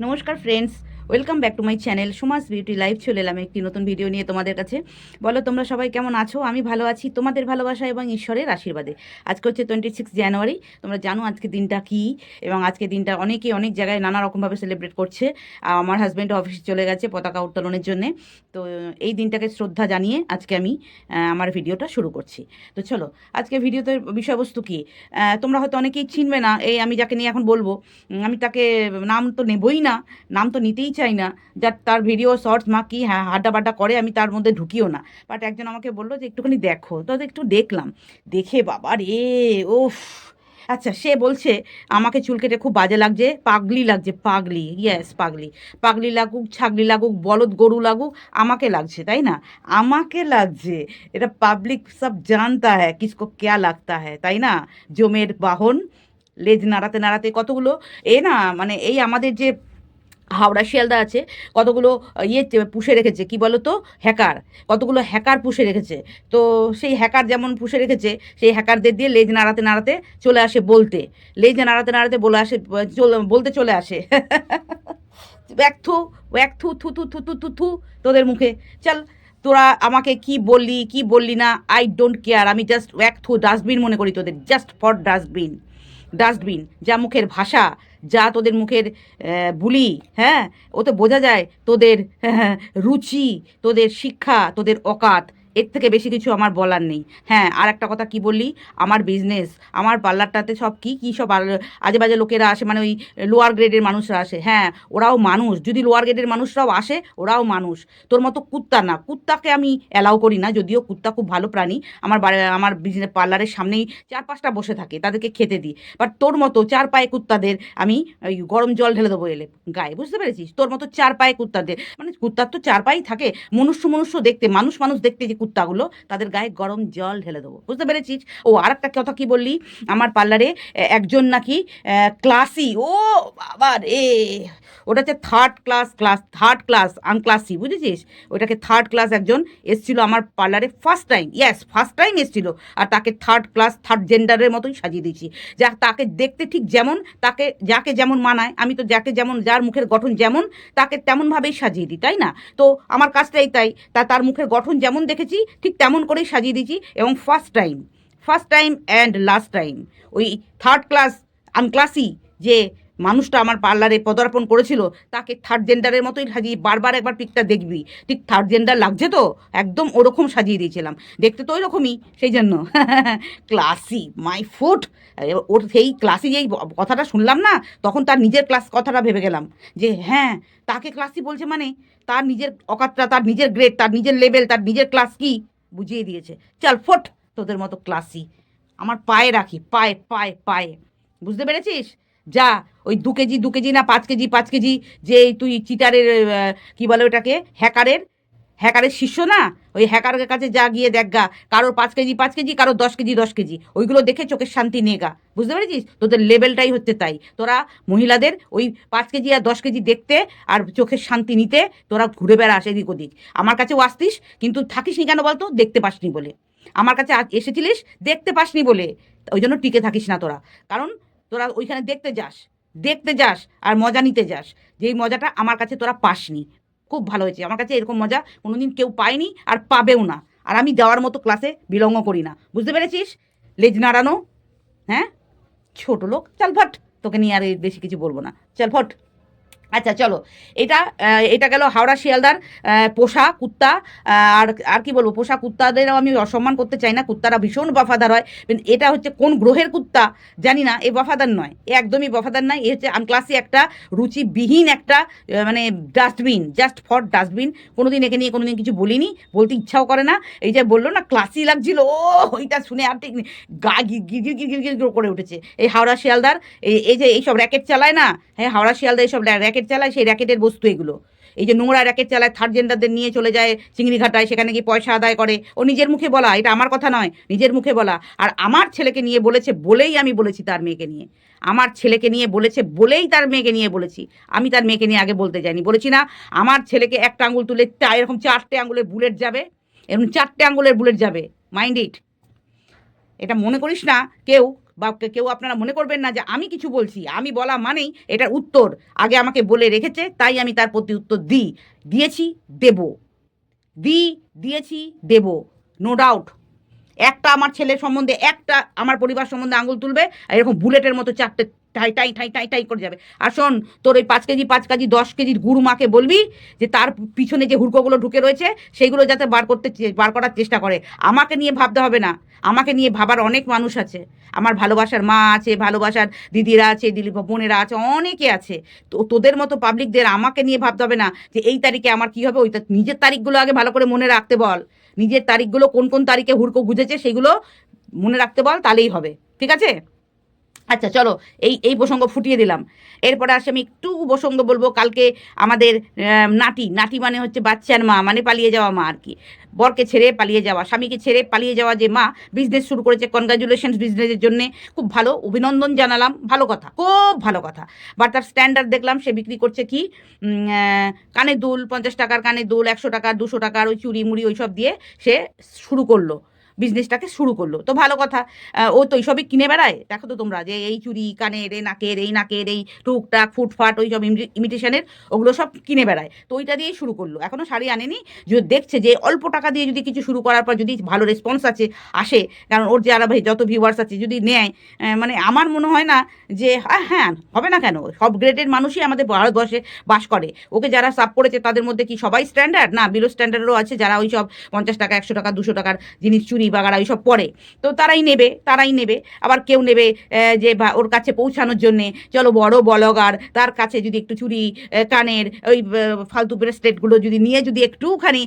নমস্কার friends welcome back to my channel Suma's beauty live চলে এলাম একটি নতুন ভিডিও নিয়ে তোমাদের কাছে। বলো, তোমরা সবাই কেমন আছো? আমি ভালো আছি। তোমাদের ভালোবাসা এবং ঈশ্বরের আশীর্বাদে। আজকে হচ্ছে টোয়েন্টি সিক্স জানুয়ারি তোমরা জানো আজকে দিনটা কী, এবং আজকে দিনটা অনেকে অনেক জায়গায় নানা রকমভাবে সেলিব্রেট করছে। আমার হাজব্যান্ড অফিসে চলে গেছে পতাকা উত্তোলনের জন্যে। তো, এই দিনটাকে শ্রদ্ধা জানিয়ে আজকে আমি আমার ভিডিওটা শুরু করছি। তো চলো, আজকে ভিডিওতে বিষয়বস্তু কী? তোমরা হয়তো অনেকেই চিনবে না, এই আমি যাকে নিয়ে এখন বলব আমি তাকে নাম তো নেবই না, নাম তো নিতেই চাই না যার তার ভিডিও শর্টস মা কি হ্যাঁ হাড্ডা বাড্ডা করে, আমি তার মধ্যে ঢুকিও না। বাট একজন আমাকে বলল যে, একটুখানি দেখো। তো একটু দেখলাম। দেখে বাবা রে ওফ আচ্ছা সে বলছে, আমাকে চুল কেটে খুব বাজে লাগছে, পাগলি লাগছে, পাগলি। ইয়েস পাগলি। পাগলি লাগুক, ছাগলি লাগুক, বলদ, গরু লাগুক, আমাকে লাগছে, তাই না? আমাকে লাগছে। এটা পাবলিক সব জানতা হ্যাঁ কিসকো ক্যা লাগতা হ্যাঁ তাই না? জমের বাহন, লেজ নাড়াতে নাড়াতে কতগুলো? এ না মানে এই আমাদের যে হাওড়া শিয়ালদা আছে, কতগুলো ইয়ে পুষে রেখেছে, কি বলো তো হ্যাকার। কতগুলো হ্যাকার পুষে রেখেছে। তো সেই হ্যাকার যেমন পুষে রেখেছে, সেই হ্যাকারদের দিয়ে লেজ নাড়াতে নাড়াতে চলে আসে বলতে। লেজ নাড়াতে নাড়াতে বলে আসে বলতে চলে আসে। এক থু থু থু থু থু থু থু তোদের মুখে। চল, তোরা আমাকে কি বললি কি বললি না? আই ডোন্ট কেয়ার আমি জাস্ট এক থু ডাস্টবিন মনে করি তোদের জাস্ট ফর ডাস্টবিন ডাস্টবিন যা মুখের ভাষা যা তোদের মুখের বুলি হ্যাঁ? ও তো বোঝা যায় তোদের হ্যাঁ, রুচি তোদের শিক্ষা তোদের অকাত। এর থেকে বেশি কিছু আমার বলার নেই। হ্যাঁ আর একটা কথা কি বললি? আমার বিজনেস আমার পার্লারটাতে সব কি, কী সব আজে বাজে লোকেরা আসে মানে ওই লোয়ার গ্রেডের মানুষরা আসে। হ্যাঁ ওরাও মানুষ। যদি লোয়ার গ্রেডের মানুষরাও আসে, ওরাও মানুষ। তোর মতো কুত্তা না। কুত্তাকে আমি অ্যালাউ করি না, যদিও কুত্তা খুব ভালো প্রাণী। আমার আমার বিজনেস পার্লারের সামনেই চার পাঁচটা বসে থাকে, তাদেরকে খেতে দিই। বাট তোর মতো চার পায়ে কুত্তাদের আমি গরম জল ঢেলে দেবো এলে গায়ে, বুঝতে পেরেছিস? তোর মতো চার পায়ে কুত্তাদের মানে কুত্তার তো চার পায়েই থাকে। মনুষ্য মনুষ্য দেখতে, মানুষ মানুষ দেখতে যে কুত্তাগুলো তাদের গায়ে গরম জল ঢেলে দেবো। বুঝতে পেরেছিস? ও আর একটা কথা কি বললি? আমার পার্লারে একজন নাকি ক্লাসি ও বাবা রে! ওটা হচ্ছে third class class third class unclassy বুঝেছিস? ওটাকে থার্ড ক্লাস একজন এসছিল আমার পার্লারে first time yes first time এসছিল। আর তাকে থার্ড ক্লাস থার্ড জেন্ডারের মতোই সাজিয়ে দিয়েছি। যা, তাকে দেখতে ঠিক যেমন, তাকে যাকে যেমন মানায়, আমি তো যাকে যেমন, যার মুখের গঠন যেমন, তাকে তেমনভাবেই সাজিয়ে দিই, তাই না? তো আমার কাজটাই তাই, তা, তার মুখের গঠন যেমন দেখেছি ঠিক তেমন করেই সাজিয়ে দিয়েছি এবং first time first time and last time ওই থার্ড ক্লাস আনক্লাসি যে মানুষটা আমার পার্লারে পদার্পণ করেছিল, তাকে থার্ড জেন্ডারের মতোই সাজিয়ে বারবার একবার পিকটা দেখবি। ঠিক থার্ড জেন্ডার লাগছে তো? একদম ওরকম সাজিয়ে দিয়েছিলাম। দেখতে তো ওইরকমই, সেই জন্য। ক্লাসি মাই ফুট ওর সেই ক্লাসি যেই কথাটা শুনলাম না, তখন তার নিজের ক্লাস কথাটা ভেবে গেলাম। যে হ্যাঁ তাকে ক্লাসি বলছে মানে তার নিজের অকাতটা, তার নিজের গ্রেড তার নিজের লেভেল তার নিজের ক্লাস কি? বুঝিয়ে দিয়েছে। চল, ফোট, তোদের মতো ক্লাসি আমার পায়ে রাখি, পায়ে পায়ে পায়ে। বুঝতে পেরেছিস? যা, ওই দু কেজি দু কেজি না পাঁচ কেজি পাঁচ কেজি যে তুই চিটারের কি বলে ওটাকে হ্যাকারের হ্যাকারের শিষ্য না? ওই হ্যাকারের কাছে যা গিয়ে দেখ গা, কারোর পাঁচ কেজি পাঁচ কেজি, কারোর দশ কেজি দশ কেজি। ওইগুলো দেখে চোখের শান্তি নিয়ে গা। বুঝতে পেরেছিস? তোদের লেভেলটাই হচ্ছে তাই। তোরা মহিলাদের ওই পাঁচ কেজি আর দশ কেজি দেখতে আর চোখের শান্তি নিতে তোরা ঘুরে বেড়াস এদিক ওদিক। আমার কাছেও আসতিস, কিন্তু থাকিস নি কেন বলতো? দেখতে পাসনি বলে। আমার কাছে এসেছিলিস, দেখতে পাসনি বলে। ওই জন্য টিকে থাকিস না তোরা। কারণ তোরা ওইখানে দেখতে যাস দেখতে যাস আর মজা নিতে যাস। যেই মজাটা আমার কাছে তোরা পাসনি। খুব ভালো হয়েছে। আমার কাছে এরকম মজা কোনোদিন কেউ পায়নি আর পাবেও না। আর আমি যাওয়ার মতো ক্লাসে বিলঙ্গ করি না। বুঝতে পেরেছিস? লেজ নাড়ানো হ্যাঁ? ছোট লোক, চাল ফট। তোকে নিয়ে আর বেশি কিছু বলব না। চাল ফট। আচ্ছা চলো এটা এটা গেল হাওড়া শিয়ালদার পোষা কুত্তা আর আর কি বলব পোষা কুত্তাদেরও আমি অসম্মান করতে চাই না কুত্তারা ভীষণ বফাদার হয় এটা হচ্ছে কোন গ্রহের কুত্তা জানি না এ বফাদার নয় এ একদমই বফাদার নয় এ হচ্ছে আনক্লাসি একটা রুচিবিহীন একটা মানে ডাস্টবিন জাস্ট ফর ডাস্টবিন কোনোদিন একে নিয়ে কোনো দিন কিছু বলিনি বলতে ইচ্ছাও করে না এই যে বলল না ক্লাসি লাগছিল ও ওইটা শুনে আর ঠিক গা গিরগির গিরগির গিরগির করে উঠেছে এই হাওড়া শিয়ালদার এই যে এইসব র্যাকেট চালায় না হ্যাঁ হাওড়া শিয়ালদা এইসব র্যাকেট চালায় সেই র্যাকেটের বস্তু এগুলো। এই যে নোংরা র্যাকেট চালায় থার্ড জেন্ডারদের নিয়ে চলে যায় চিংড়ি ঘাটায় সেখানে গিয়ে পয়সা আদায় করে। ও নিজের মুখে বলা, এটা আমার কথা নয়, নিজের মুখে বলা। আর আমার ছেলেকে নিয়ে বলেছে, বলেই আমি বলেছি তার মেয়েকে নিয়ে। আমার ছেলেকে নিয়ে বলেছে, বলেই তার মেয়েকে নিয়ে বলেছি। আমি তার মেয়েকে নিয়ে আগে বলতে যাইনি। বলেছি না, আমার ছেলেকে একটা আঙুল তুলে এরকম চারটে আঙুলের বুলেট যাবে, এরকম চারটে আঙুলের বুলেট যাবে। মাইন্ড ইট এটা মনে করিস না, কেউ বা কেউ আপনারা মনে করবেন না যে আমি কিছু বলছি, আমি বলা মানেই এটার উত্তর। আগে আমাকে বলে রেখেছে, তাই আমি তার প্রতি উত্তর দিই। দিয়েছি, দেব। দি দিয়েছি, দেব। নো ডাউট একটা আমার ছেলের সম্বন্ধে, একটা আমার পরিবার সম্বন্ধে আঙুল তুলবে এরকম বুলেটের মতো চারটে ঠাই টাই ঠাই টাই টাই করে যাবে। আর শোন, তোর ওই পাঁচ কেজি পাঁচ কেজি, দশ কেজির গুরু মাকে বলবি যে তার পিছনে যে হুড়কোগুলো ঢুকে রয়েছে, সেইগুলো যাতে বার করতে বার করার চেষ্টা করে। আমাকে নিয়ে ভাবতে হবে না। আমাকে নিয়ে ভাবার অনেক মানুষ আছে। আমার ভালোবাসার মা আছে, ভালোবাসার দিদিরা আছে দিদি বোনেরা আছে, অনেকে আছে। তো তোদের মতো পাবলিকদের আমাকে নিয়ে ভাবতে হবে না যে এই তারিখে আমার কি হবে ওই নিজের তারিখগুলো আগে ভালো করে মনে রাখতে বল। নিজের তারিখগুলো কোন কোন তারিখে হুড়কো গুজেছে, সেগুলো মনে রাখতে বল, তাহলেই হবে। ঠিক আছে? আচ্ছা চলো এই এই প্রসঙ্গ ফুটিয়ে দিলাম। এরপরে আসে আমি একটু প্রসঙ্গ বলব কালকে আমাদের আহ, নাটি নাটি মানে হচ্ছে বাচ্চার মা মানে পালিয়ে যাওয়া মা আর কি। বরকে ছেড়ে পালিয়ে যাওয়া স্বামীকে ছেড়ে পালিয়ে যাওয়া যে মা বিজনেস শুরু করেছে কনগ্রাচুলেশন বিজনেসের জন্য। খুব ভালো অভিনন্দন জানালাম ভালো কথা খুব ভালো কথা। বাট তার স্ট্যান্ডার্ড দেখলাম সে বিক্রি করছে কি কানে দুল পঞ্চাশ টাকার কানে দুল একশো টাকার দুশো টাকার ওই চুড়ি মুড়ি ওইসব দিয়ে সে শুরু করল। বিজনেসটাকে শুরু করল। তো ভালো কথা ও তো এইসবই কিনে বেড়ায়? দেখো তো তোমরা যে এই চুড়ি কানের, এই নাকের এই নাকের, এই টুকটাক, ফুটফাট ওই সব ইমিটেশনের ওগুলো সব কিনে বেড়ায়। তো ওইটা দিয়েই শুরু করল। এখনও শাড়ি আনেনি যদি দেখছে যে অল্প টাকা দিয়ে যদি কিছু শুরু করার পর যদি ভালো রেসপন্স আছে, আসে, কারণ ওর যারা যত ভিউয়ার্স আছে, যদি নেয় মানে আমার মনে হয় না যে হ্যাঁ হবে না কেন? সব গ্রেডের মানুষই আমাদের ভারতবর্ষে বাস করে। ওকে যারা সাপ করেছে, তাদের মধ্যে কি সবাই স্ট্যান্ডার্ড না বিলো স্ট্যান্ডার্ডও আছে, যারা ওই সব পঞ্চাশ টাকা, একশো টাকা, দুশো টাকার জিনিস চুরি বাগারা ওইসব পরে। তো তারাই নেবে তারাই নেবে। আবার কেউ নেবে যে বা, ওর কাছে পৌঁছানোর জন্যে। চলো বড় বলগার তার কাছে যদি একটু চুরি কানের ওই ফালতু ব্রেসলেটগুলো যদি নিয়ে যদি একটুখানি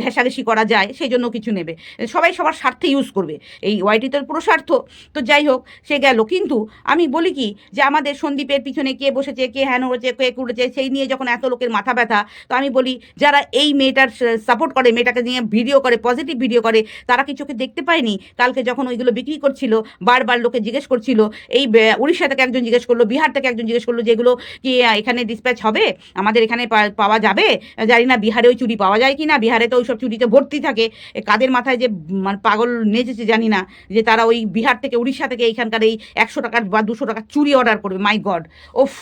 ঘেঁষাঘেঁষি করা যায়, সেই জন্য কিছু নেবে। সবাই সবার স্বার্থে ইউজ করবে। এই ওয়াইটি তো পুরো স্বার্থ। তো যাই হোক, সে গেল। কিন্তু আমি বলি কি যে আমাদের সন্দীপের পিছনে কে বসেছে, কে হ্যান হয়েছে, কে করেছে, সেই নিয়ে যখন এত লোকের মাথা ব্যথা, তো আমি বলি যারা এই মেয়েটার সাপোর্ট করে, মেয়েটাকে নিয়ে ভিডিও করে পজিটিভ ভিডিও করে, তারা কি চোখে দেখতে পায়নি কালকে যখন ওইগুলো বিক্রি করছিল, বারবার লোকে জিজ্ঞেস করছিল, এই উড়িষ্যা থেকে একজন জিজ্ঞেস করল, বিহার থেকে একজন জিজ্ঞেস করল যেগুলো কি এখানে ডিসপ্যাচ হবে? আমাদের এখানে পাওয়া যাবে? জানি না বিহারে ওই চুরি পাওয়া যায় কি না বিহারে তো ওইসব চুরিতে ভর্তি থাকে। কাদের মাথায় যে মানে পাগল নেচেছে জানি না। যে তারা ওই বিহার থেকে উড়িষ্যা থেকে এইখানকার এই একশো টাকার বা দুশো টাকার চুরি অর্ডার করবে মাই গড ওফ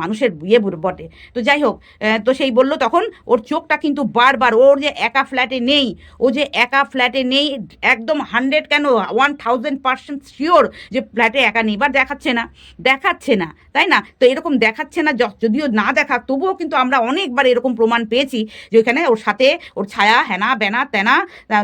মানুষের ইয়ে বটে। তো যাই হোক তো সেই বলল তখন, ওর চোখটা কিন্তু বারবার, ওর যে একা ফ্ল্যাটে নেই, ও যে একা ফ্ল্যাটে নেই একদম হান্ড্রেড কেন? ওয়ান থাউজেন্ড পার্সেন্ট শিওর যে ফ্ল্যাটে একা নেই। বা দেখাচ্ছে না। দেখাচ্ছে না, তাই না? তো এরকম দেখাচ্ছে না যদিও না দেখা, তবুও কিন্তু আমরা অনেকবার এরকম প্রমাণ পেয়েছি যে ওইখানে ওর সাথে ওর ছায়া, হেনা, বেনা, তেনা,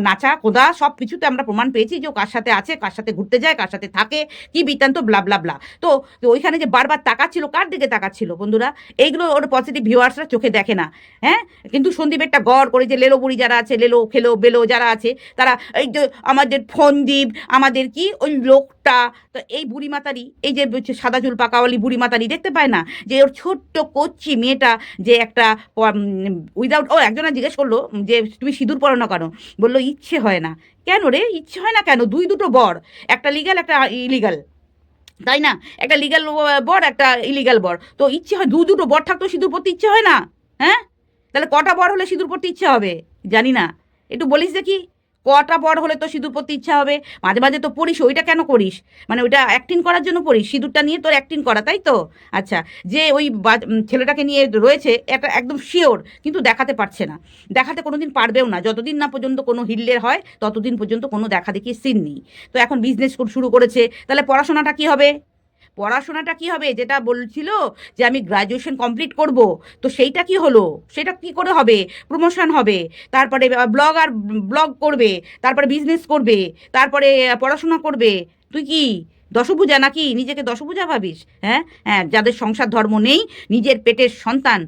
নাচা, কোদা, সব কিছুতে আমরা প্রমাণ পেয়েছি যে ও কার সাথে আছে, কার সাথে ঘুরতে যায়, কার সাথে থাকে, কি বৃত্তান্ত ব্লা ব্লা ব্লা তো তো ওইখানে যে বারবার তাকাচ্ছিল, কার দিকে তাকাচ্ছিল, বন্ধুরা? এইগুলো ওর পজিটিভ ভিউয়ার্সরা চোখে দেখে না হ্যাঁ? কিন্তু সন্দীপেরটা গড় করে যে লেলো বুড়ি যারা আছে, লেলো, খেলো, বেলো যারা আছে, তারা এই যে আমাদের ফন্দীপ আমাদের কি ওই লোকটা? তো এই বুড়ি মাতারি এই যে সাদা চুল পাকাওয়ালি বুড়ি মাতারি দেখতে পায় না? যে ওর ছোট্ট কচ্ছি মেয়েটা যে একটা উইদাউট ও একজনা জিজ্ঞেস করল, যে তুমি সিঁদুর পড়ো না কেন? বলল, ইচ্ছে হয় না। কেন রে? ইচ্ছে হয় না কেন? দুই দুটো বর, একটা লিগাল একটা ইলিগাল তাই না? একটা লিগাল বর, একটা ইলিগাল বর। তো ইচ্ছে হয়, দু দুটো বর থাকতো, সিঁদুর পড়তে ইচ্ছে হয় না? হ্যাঁ? তাহলে কটা বর হলে সিঁদুর পড়তে ইচ্ছে হবে? জানি না। একটু বলিস দেখি। কটা বর হলে তো সিঁদুর পরতে ইচ্ছা হবে? মাঝে মাঝে তো পড়িস, ওইটা কেন করিস? মানে ওইটা অ্যাক্টিং করার জন্য পড়িস, সিঁদুরটা নিয়ে তোর অ্যাক্টিং করা, তাই তো? আচ্ছা যে ওই ছেলেটাকে নিয়ে রয়েছে, এটা একদম শিওর কিন্তু দেখাতে পারছে না। দেখাতে কোনো দিন পারবেও না। যতদিন না পর্যন্ত কোনো হিল্লের হয়, ততদিন পর্যন্ত কোনো দেখা দেখি সিন নেই। তো এখন বিজনেস শুরু করেছে, তাহলে পড়াশোনাটা কি হবে? পড়াশোনাটা কি হবে? যেটা বলছিল যে আমি গ্রাজুয়েশন কমপ্লিট করব, তো সেইটা কি হলো? সেটা কি করে হবে? প্রমোশন হবে, তারপরে ব্লগ আর ব্লগ করবে, তারপরে বিজনেস করবে, তারপরে পড়াশোনা করবে, তুই কি? দশভুজা নাকি? নিজেকে দশভুজা ভাবিস হ্যাঁ? হ্যাঁ যাদের সংসার ধর্ম নেই, নিজের পেটের সন্তান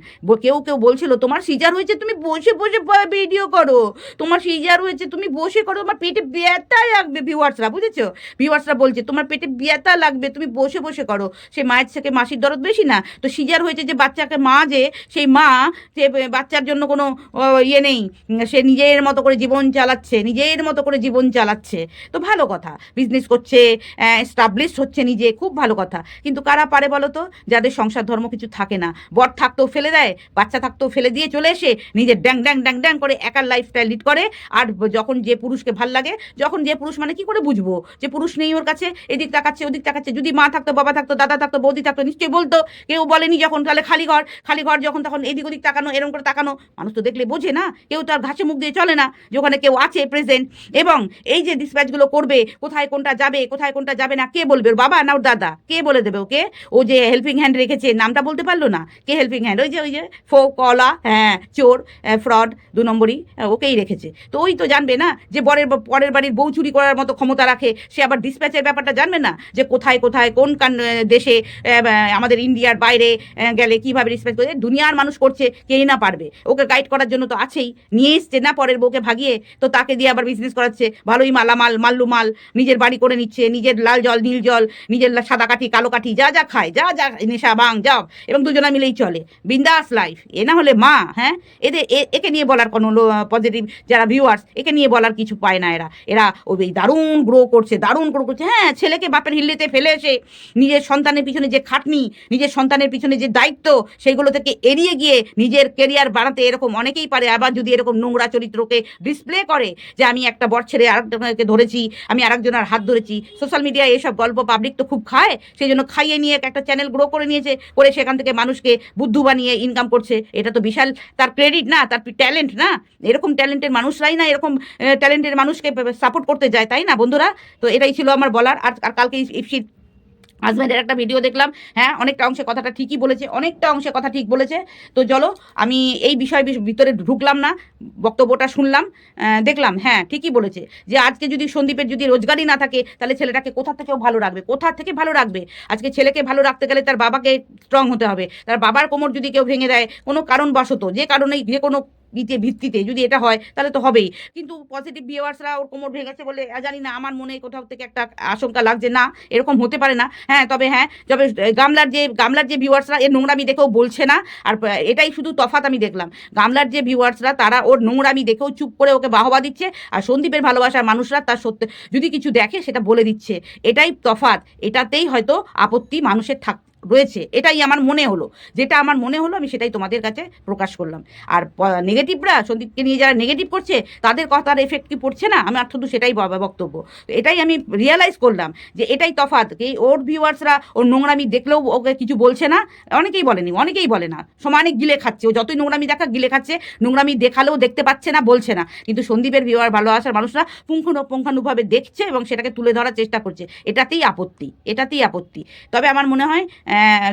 কেউ কেউ বলছিল, তোমার সিজার হয়েছে, তুমি বসে বসে ভিডিও করো। তোমার সিজার হয়েছে, তুমি বসে করো, তোমার পেটে ব্যথা লাগবে ভিউয়ার্সরা, বুঝেছ? ভিউয়ার্সরা বলছে, তোমার পেটে ব্যথা লাগবে, তুমি বসে বসে করো। সে মায়ের থেকে মাসির দরদ বেশি না? তো সিজার হয়েছে যে বাচ্চাকে মা যে, সেই মা, যে বাচ্চার জন্য কোনো ইয়ে নেই। সে নিজের মতো করে জীবন চালাচ্ছে, নিজের মতো করে জীবন চালাচ্ছে। তো ভালো কথা বিজনেস করছে স্টাফ এস্টাবলিশড হচ্ছে নিজে, খুব ভালো কথা। কিন্তু কারা পারে বলো তো? যাদের সংসার ধর্ম কিছু থাকে না। বর থাকতেও ফেলে দেয়, বাচ্চা থাকতেও ফেলে দিয়ে চলে এসে নিজের ড্যাং ড্যাং ড্যাং ড্যাং করে একার লাইফস্টাইল লিড করে। আর যখন যে পুরুষকে ভালো লাগে, যখন যে পুরুষ মানে কি করে বুঝব? যে পুরুষ নেই ওর কাছে, এদিক তাকাচ্ছে, ওদিক তাকাচ্ছে। যদি মা থাকতো, বাবা থাকতো, দাদা থাকতো, বৌদি থাকতো, নিশ্চয়ই বলতো। কেউ বলেনি যখন, তাহলে খালি ঘর। খালি ঘর যখন তখন এদিক ওদিক তাকানো এরকম করে তাকানো। মানুষ তো দেখলে বোঝে না, কেউ তো আর ঘাসে মুখ দিয়ে চলে না, যে ওখানে কেউ আছে প্রেজেন্ট এবং এই যে ডিসপ্যাচগুলো করবে, কোথায় কোনটা যাবে, কোথায় কোনটা যাবে না কে বলবে? বাবা না ওর দাদা? কে বলে দেবে ওকে? ও যে হেল্পিং হ্যান্ড রেখেছে, নামটা বলতে পারল না? কে হেল্পিং হ্যান্ড ওই যে ওই যে, ফো কলা হ্যাঁ চোর ফ্রড দু নম্বরই ওকেই রেখেছে। তো ওই তো জানবে না যে বরের পরের বাড়ির বউ চুরি করার মতো ক্ষমতা রাখে। সে আবার ডিসপ্যাচের ব্যাপারটা জানবে না? যে কোথায় কোথায়, কোন কান দেশে আমাদের ইন্ডিয়ার বাইরে গেলে কীভাবে ডিসপ্যাচ করে? দুনিয়ার মানুষ করছে, কেই না পারবে। ওকে গাইড করার জন্য তো আছেই। নিয়ে এসছে না পরের বউকে ভাগিয়ে? তো তাকে দিয়ে আবার বিজনেস করাচ্ছে। ভালোই মালামাল, মাল্লু মাল, নিজের বাড়ি করে নিচ্ছে, নিজের লাল জল নীল জল, নিজের সাদা কাঠি, কালো কাঠি, যা যা খায়, যা যা নেশা, বাং, যাও। এবং দুজনা মিলেই চলে। বিন্দাস লাইফ এ না হলে মা হ্যাঁ? এদের একে নিয়ে বলার কোনো পজিটিভ যারা ভিউয়ার্স একে নিয়ে বলার কিছু পায় না এরা। এরা ওই দারুণ গ্রো করছে, দারুণ গ্রো করছে। হ্যাঁ ছেলেকে বাপের হিল্লেতে ফেলে এসে নিজের সন্তানের পিছনে যে খাটনি, নিজের সন্তানের পিছনে যে দায়িত্ব, সেইগুলো থেকে এড়িয়ে গিয়ে নিজের কেরিয়ার বাড়াতে এরকম অনেকেই পারে। আবার যদি এরকম নোংরা চরিত্রকে ডিসপ্লে করে যে, আমি একটা বর ছেড়ে আরেকজনকে ধরেছি, আমি আরেকজনের হাত ধরেছি। সোশ্যাল মিডিয়ায় এসব গল্প পাবলিক তো খুব খায়, সেই জন্য খাইয়ে নিয়ে একটা চ্যানেল গ্রো করে নিয়েছে, করে সেখান থেকে মানুষকে বুদ্ধু বানিয়ে ইনকাম করছে। এটা তো বিশাল, তার ক্রেডিট না, তার ট্যালেন্ট না, এরকম ট্যালেন্টের মানুষরাই না এরকম ট্যালেন্টের মানুষকে সাপোর্ট করতে যায়, তাই না বন্ধুরা? তো এটাই ছিল আমার বলার, আর কালকে ইফসির হাজব্যান্ডের একটা ভিডিও দেখলাম। হ্যাঁ অনেকটা অংশে কথাটা ঠিকই বলেছে, অনেকটা অংশে কথা ঠিক বলেছে। তো চলো, আমি এই বিষয় ভিতরে ঢুকলাম না, বক্তব্যটা শুনলাম দেখলাম হ্যাঁ ঠিকই বলেছে যে আজকে যদি সন্দীপের যদি রোজগারই না থাকে, তাহলে ছেলেটাকে কোথা থেকেও ভালো রাখবে? কোথা থেকে ভালো রাখবে? আজকে ছেলেকে ভালো রাখতে গেলে তার বাবাকে স্ট্রং হতে হবে। তার বাবার কোমর যদি কেউ ভেঙে দেয়, কোনো কারণবশত, যে কারণেই, যে কোনো ভিতে ভিত্তিতে যদি এটা হয় তাহলে তো হবেই। কিন্তু পজিটিভ ভিউয়ার্সরা ওর কোমর ভেঙেছে বলে আহ, জানি না আমার মনে কোথাও থেকে একটা আশঙ্কা লাগছে না এরকম হতে পারে না। হ্যাঁ তবে হ্যাঁ তবে গামলার যে গামলার যে ভিউয়ার্সরা এর নোংরামি দেখেও বলছে না। আর এটাই শুধু তফাত আমি দেখলাম। গামলার যে ভিউয়ার্সরা তারা ওর নোংরামি দেখেও চুপ করে ওকে বাহবা দিচ্ছে আর সন্দীপের ভালোবাসার মানুষরা তার সত্য যদি কিছু দেখে সেটা বলে দিচ্ছে। এটাই তফাত এটাতেই হয়তো আপত্তি মানুষের থাক রয়েছে, এটাই আমার মনে হলো। যেটা আমার মনে হলো, আমি সেটাই তোমাদের কাছে প্রকাশ করলাম। আর নেগেটিভরা, সন্দীপকে নিয়ে যারা নেগেটিভ করছে, তাদের কথার এফেক্ট কি পড়ছে না? আমার শুধু সেটাই বক্তব্য। তো এটাই আমি রিয়েলাইজ করলাম যে এটাই তফাৎ কি ওর ভিউয়ার্সরা ওর নোংরামি দেখলেও ওকে কিছু বলছে না, অনেকেই বলেনি, অনেকেই বলে না। সমানে গিলে খাচ্ছে, ও যতই নোংরামি দেখা গিলে খাচ্ছে, নোংরামি দেখালেও দেখতে পাচ্ছে না, বলছে না। কিন্তু সন্দীপের ভিউয়ার ভালোবাসার মানুষরা পুঙ্খানুপুঙ্খানুভাবে দেখছে এবং সেটাকে তুলে ধরার চেষ্টা করছে। এটাতেই আপত্তি এটাতেই আপত্তি। তবে আমার মনে হয়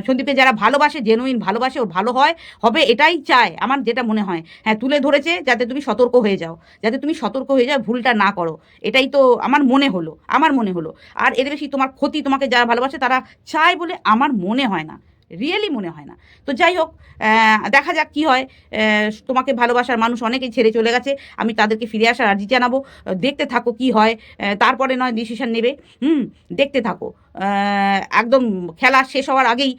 সন্দীপকে যারা ভালোবাসে জেনুইন ভালোবাসে ও ভালো হয়, হবে এটাই চায়, আমার যেটা মনে হয়। হ্যাঁ তুলে ধরেছে যাতে তুমি সতর্ক হয়ে যাও, যাতে তুমি সতর্ক হয়ে যাও, ভুলটা না করো। এটাই তো আমার মনে হলো, আমার মনে হলো। আর এর বেশি তোমার ক্ষতি তোমাকে যারা ভালোবাসে তারা চায় বলে আমার মনে হয় না। রিয়েলি মনে হয় না। তো যাই হোক দেখা যাক কি হয়। তোমাকে ভালোবাসার মানুষ অনেকেই ছেড়ে চলে গেছে। আমি তাদেরকে ফিরে আসার আর্জি জানাব। দেখতে থাকো কি হয়। তারপরে নয় ডিসিশন নেবে। হুম, দেখতে থাকো। একদম খেলা শেষ হওয়ার আগেই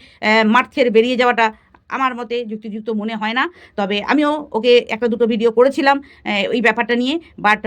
মাঠ ছেড়ে বেরিয়ে যাওয়াটা আমার মতে যুক্তিযুক্ত মনে হয় না। তবে আমিও ওকে একটা দুটো ভিডিও করেছিলাম ওই ব্যাপারটা নিয়ে। বাট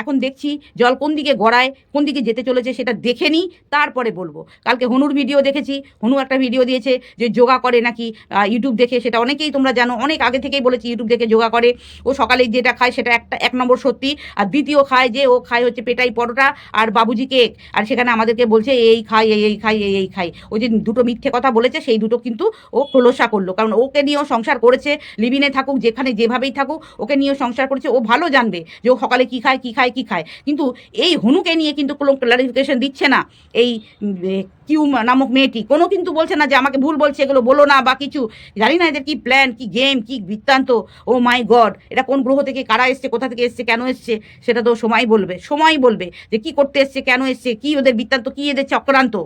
এখন দেখছি জল কোন দিকে গড়ায়, কোন দিকে যেতে চলেছে সেটা দেখে নিই, তারপরে বলব। কালকে হনুর ভিডিও দেখেছি, হনু একটা ভিডিও দিয়েছে যে যোগা করে নাকি ইউটিউব দেখে, সেটা অনেকেই তোমরা জানো, অনেক আগে থেকেই বলেছি ইউটিউব দেখে যোগা করে। ও সকালে যেটা খায় সেটা একটা, এক নম্বর সত্যি, আর দ্বিতীয় খায় যে ও খায় হচ্ছে পেটাই পরোটা আর বাবুজি কেক। আর সেখানে আমাদেরকে বলছে, এই খাই, এই এই খাই, এই এই খাই। ওই যে দুটো মিথ্যে কথা বলেছে, সেই দুটো কিন্তু ও খোলসা করল। কারণ ওকে নিয়েও সংসার করেছে লিভিনে থাকুক, যেখানে যেভাবেই থাকুক, ওকে নিয়েও সংসার করেছে, ও ভালো জানবে যে ও সকালে কী খায় কী খায় কী খায়। কিন্তু এই হনুকে নিয়ে কিন্তু কোনো ক্লারিফিকেশন দিচ্ছে না। এই কিউ নামক মেয়েটি। কোনো কিন্তু বলছে না যে আমাকে ভুল বলছে, এগুলো বলো না বা কিছু। জানি না এদের কি প্ল্যান কি গেম কি বৃত্তান্ত। ও মাই গড এটা কোন গ্রহ থেকে, কারা এসছে, কোথা থেকে এসছে, কেন এসছে, সেটা তো সময় বলবে সময় বলবে যে কি করতে এসছে, কেন এসছে, কি ওদের বৃত্তান্ত, কি এদের চক্রান্ত,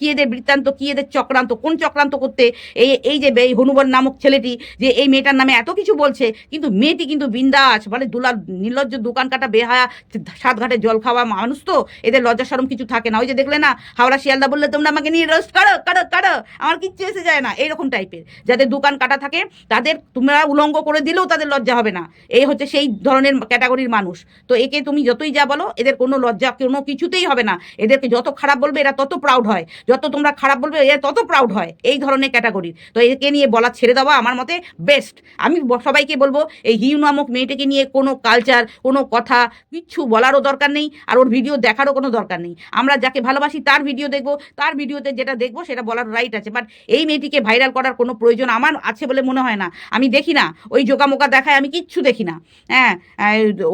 কি এদের বৃত্তান্ত, কি এদের চক্রান্ত, কোন চক্রান্ত করতে এই এই যে এই হনুবন নামক ছেলেটি যে এই মেয়েটার নামে এত কিছু বলছে, কিন্তু মেয়েটি কিন্তু বিন্দাস মানে দুলাল, নির্লজ্জ দোকান কাটা, বেহায়া সাত ঘাটে জল খাওয়া মানুষ তো, এদের লজ্জা সরম কিছু থাকে না। ওই যে দেখলে না, হাওড়া শিয়ালদা বললে তোমরা আমাকে নিয়ে রোস্ট করো করো করো। আমার কিচ্ছু এসে যায় না। এইরকম টাইপের যাদের দোকান কাটা থাকে, তাদের তোমরা উলঙ্গ করে দিলেও তাদের লজ্জা হবে না। এই হচ্ছে সেই ধরনের ক্যাটাগরির মানুষ। তো একে তুমি যতই যা বলো, এদের কোনো লজ্জা কোনো কিছুতেই হবে না। এদেরকে যত খারাপ বলবে, এরা তত প্রাউড হয়। যত তোমরা খারাপ বলবে, এরা তত প্রাউড হয়। এই ধরনের ক্যাটাগরির তো একে নিয়ে বলা ছেড়ে দেওয়া আমার মতে বেস্ট আমি সবাইকে বলব, এই হিউ নামক মেয়েটাকে নিয়ে কোনো কালচার কোনো কথা কিচ্ছু বলারও দরকার নেই। আর ওর ভিডিও দেখারও কোনো দরকার নেই। আমরা যাকে ভালোবাসি, তার ভিডিও দেখব, তার ভিডিওতে যেটা দেখব সেটা বলার রাইট আছে। বাট এই মেয়েটিকে ভাইরাল করার কোনো প্রয়োজন আমার আছে বলে মনে হয় না। আমি দেখি না। ওই জোকামোকা দেখায় আমি কিচ্ছু দেখি না। হ্যাঁ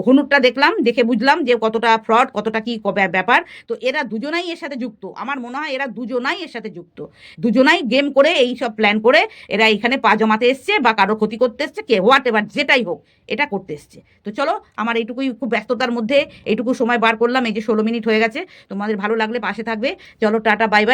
হনুরটা দেখলাম, দেখে বুঝলাম যে কতটা ফ্রড কতটা কি ক- ব্যা- ব্যাপার। তো এরা দুজনাই এর সাথে যুক্ত। আমার মনে হয় এরা দুজনাই এর সাথে যুক্ত। দুজনাই গেম করে, এই সব প্ল্যান করে, এরা এখানে পা জমাতে এসছে বা কারও ক্ষতি করতে এসছে, কে হোয়াট এভার যেটাই হোক, এটা করতে এসছে। তো চলো, আমার এইটুকুই খুব ব্যস্ততার মধ্যে, এইটুকু সময় বার করলাম। এই যে ষোলো মিনিট হয়ে গেছে। তোমাদের ভালো লাগলে পাশে থাকবে। চলো, টাটা বাই বাই